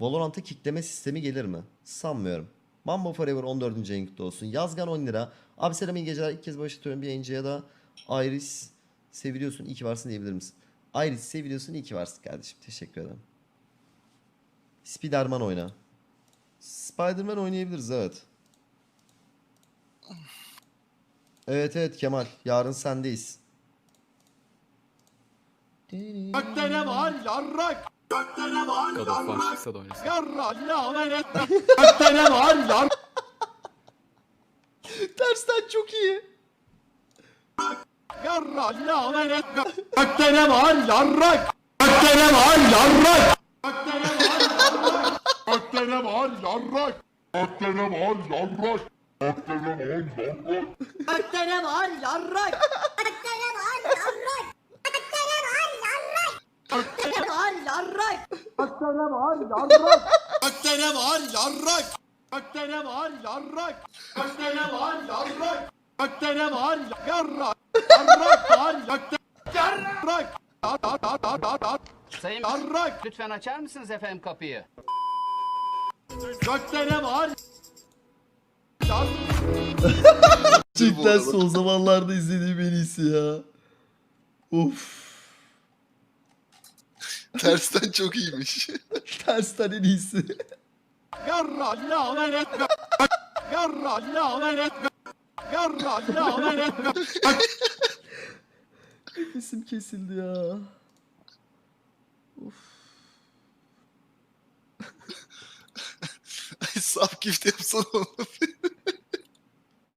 Valorant'a kickleme sistemi gelir mi? Sanmıyorum. Mambo Forever 14. ayın kutlu olsun. Yazgan 10 lira. Abi selam iyi geceler. İlk kez başlatıyorum bir yayıncıya da Iris seviliyorsun iyi ki varsın diyebilir misin? Iris seviliyorsun iyi ki varsın kardeşim. Teşekkür ederim. Spiderman oyna. Spiderman oynayabiliriz evet. Evet evet Kemal. Yarın sendeyiz. Gökte ne var yarrak? God of War çıksa da oynasın. Yarra lanet. Dört tane var yar. Tersten çok iyi. Yarra lanet. Dört tane var yarrak. Dört var yarrak. Dört var yarrak. Dört var yarrak. Dört var yarrak. Dört var yarrak. Yarrak? Ne var yarrak? Gökte ne var yarrak? Gökte ne var yarrak? Gökte ne var yarrak? Gökte ne var yarrak? Yarrak var gökte yarrak. Sayın Yarrak. lütfen açar mısınız efendim kapıyı? Gökte ne var? Yarrak. Cidden son zamanlarda izlediğim en iyisi ya. Uf. Tersten çok iyiymiş. Tersten en iyisi. Yarrak lanet etme. Yarrak lanet etme. Yarrak lanet etme. Nefesim kesildi ya. Saf gift yapsana onu.